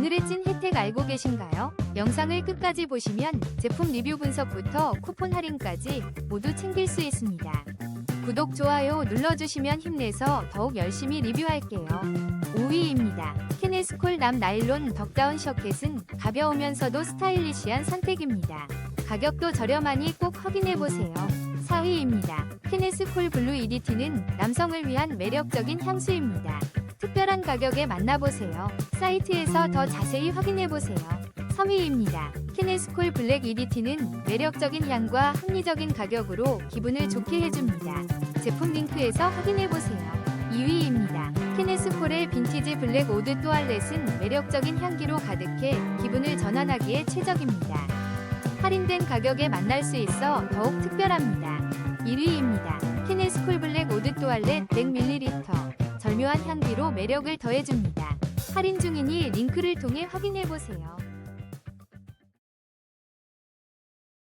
오늘의 찐 혜택 알고 계신가요? 영상을 끝까지 보시면 제품 리뷰 분석부터 쿠폰 할인까지 모두 챙길 수 있습니다. 구독, 좋아요 눌러주시면 힘내서 더욱 열심히 리뷰할게요. 5위입니다. 케네스콜 남 나일론 덕다운 셔켓은 가벼우면서도 스타일리시한 선택입니다. 가격도 저렴하니 꼭 확인해보세요. 4위입니다. 케네스콜 블루 EDT는 남성을 위한 매력적인 향수입니다. 특별한 가격에 만나보세요. 사이트에서 더 자세히 확인해보세요. 3위입니다. 케네스콜 블랙 EDT는 매력적인 향과 합리적인 가격으로 기분을 좋게 해줍니다. 제품 링크에서 확인해보세요. 2위입니다. 케네스콜의 빈티지 블랙 오드 또알렛은 매력적인 향기로 가득해 기분을 전환하기에 최적입니다. 할인된 가격에 만날 수 있어 더욱 특별합니다. 1위입니다. 케네스콜 블랙 오드 또 알렛 100ml 절묘한 향기로 매력을 더해줍니다. 할인 중이니 링크를 통해 확인해보세요.